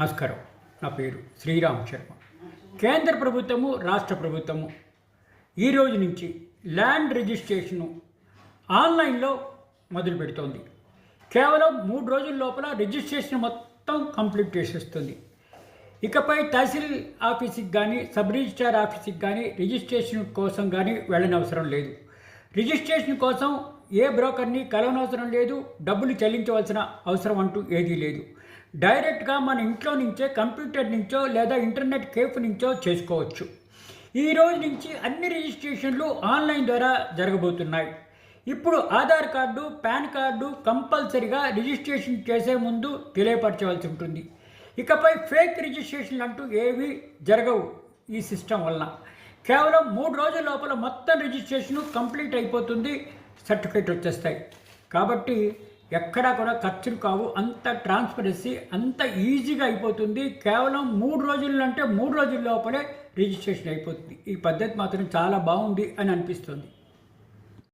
నమస్కారం. నా పేరు శ్రీరామ్ శర్మ. కేంద్ర ప్రభుత్వము రాష్ట్ర ప్రభుత్వము ఈ రోజు నుంచి ల్యాండ్ రిజిస్ట్రేషను ఆన్లైన్లో మొదలు పెడుతోంది. కేవలం మూడు రోజుల లోపల రిజిస్ట్రేషన్ మొత్తం కంప్లీట్ చేసేస్తుంది. ఇకపై తహసీల్ ఆఫీస్కి కానీ సబ్ రిజిస్ట్రార్ ఆఫీస్కి కానీ రిజిస్ట్రేషన్ కోసం కానీ వెళ్ళనవసరం లేదు. రిజిస్ట్రేషన్ కోసం ఏ బ్రోకర్ని కలవనవసరం లేదు డబ్బులు చెల్లించవలసిన అవసరం అంటూ ఏదీ లేదు. డైరెక్ట్గా మన ఇంట్లో నుంచే కంప్యూటర్ నుంచో లేదా ఇంటర్నెట్ కేఫ్ నుంచో చేసుకోవచ్చు. ఈ రోజు నుంచి అన్ని రిజిస్ట్రేషన్లు ఆన్లైన్ ద్వారా జరగబోతున్నాయి. ఇప్పుడు ఆధార్ కార్డు పాన్ కార్డు కంపల్సరిగా రిజిస్ట్రేషన్ చేసే ముందు తెలియపరచవలసి ఉంటుంది. ఇకపై ఫేక్ రిజిస్ట్రేషన్లు అంటూ ఏవి జరగవు ఈ సిస్టమ్ వలన. కేవలం మూడు రోజుల లోపల మొత్తం రిజిస్ట్రేషన్ కంప్లీట్ అయిపోతుంది. సర్టిఫికేట్ వచ్చేస్తాయి. కాబట్టి ఎక్కడా కూడా ఖర్చులు కావు. అంత ట్రాన్స్పరెన్సీ అంత ఈజీగా అయిపోతుంది. కేవలం మూడు రోజులు అంటే మూడు రోజుల లోపలే రిజిస్ట్రేషన్ అయిపోతుంది. ఈ పద్ధతి మాత్రం చాలా బాగుంది అని అనిపిస్తుంది.